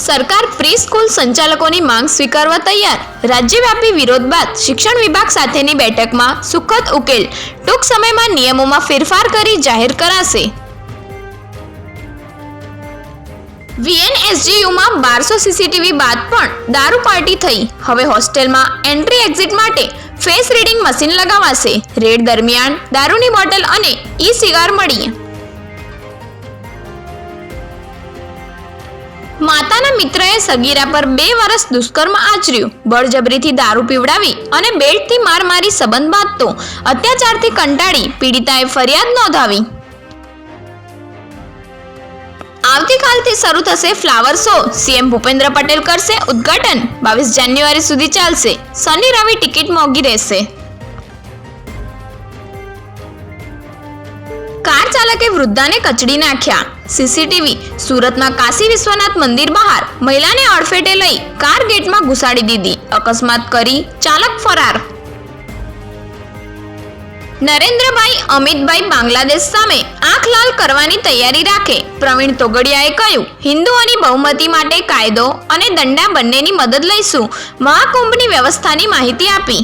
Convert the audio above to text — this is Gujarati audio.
સરકાર પ્રી સ્કૂલ સંચાલકોની માંગ સ્વીકારવા તૈયાર. રાજ્યવ્યાપી વિરોધ બાદ શિક્ષણ વિભાગ સાથેની બેઠકમાં સુખદ ઉકેલ. ટૂંક સમયમાં નિયમોમાં ફેરફાર કરી જાહેર કરાશે. વીએનએસજીયુમાં બારસો સીસીટીવી બાદ પણ દારૂ પાર્ટી થઈ. હવે હોસ્ટેલમાં એન્ટ્રી એક્ઝિટ માટે ફેસ રીડિંગ મશીન લગાવાશે. રેડ દરમિયાન દારૂની બોટલ અને ઈ સિગાર મળી માતાના મિત્રએ સગીરા પર બે વર્ષ દુષ્કર્મ આચર્યું. બળજબરીથી દારૂ પીવડાવી અને બેલ્ટથી માર મારી સંબંધ બાંધતો. અત્યાચારથી કંટાળી પીડિતાએ ફરિયાદ નોંધાવી. આવતીકાલથી શરૂ થશે flower show. CM Bhupendra Patel કરશે ઉદ્ઘાટન. બાવીસ જાન્યુઆરી સુધી ચાલશે. શનિ રવિ ટિકિટ મોંઘી રહેશે. ચાલકે વૃદ્ધાને કચડી નાખ્યા. સીસીટીવી સુરતમાં કાશી વિશ્વનાથ મંદિર બહાર મહિલાને અડફેટે લઈ કાર ગેટમાં ઘુસાડી દીધી. અકસ્માત કરી ચાલક ફરાર. નરેન્દ્રભાઈ અમિતભાઈ બાંગ્લાદેશ સામે આંખ લાલ કરવાની તૈયારી રાખે. પ્રવીણ તોગડિયાએ કહ્યું હિન્દુઓની બહુમતી માટે કાયદો અને દંડા બંનેની મદદ લઈશું. મહાકુંભની વ્યવસ્થાની માહિતી આપી.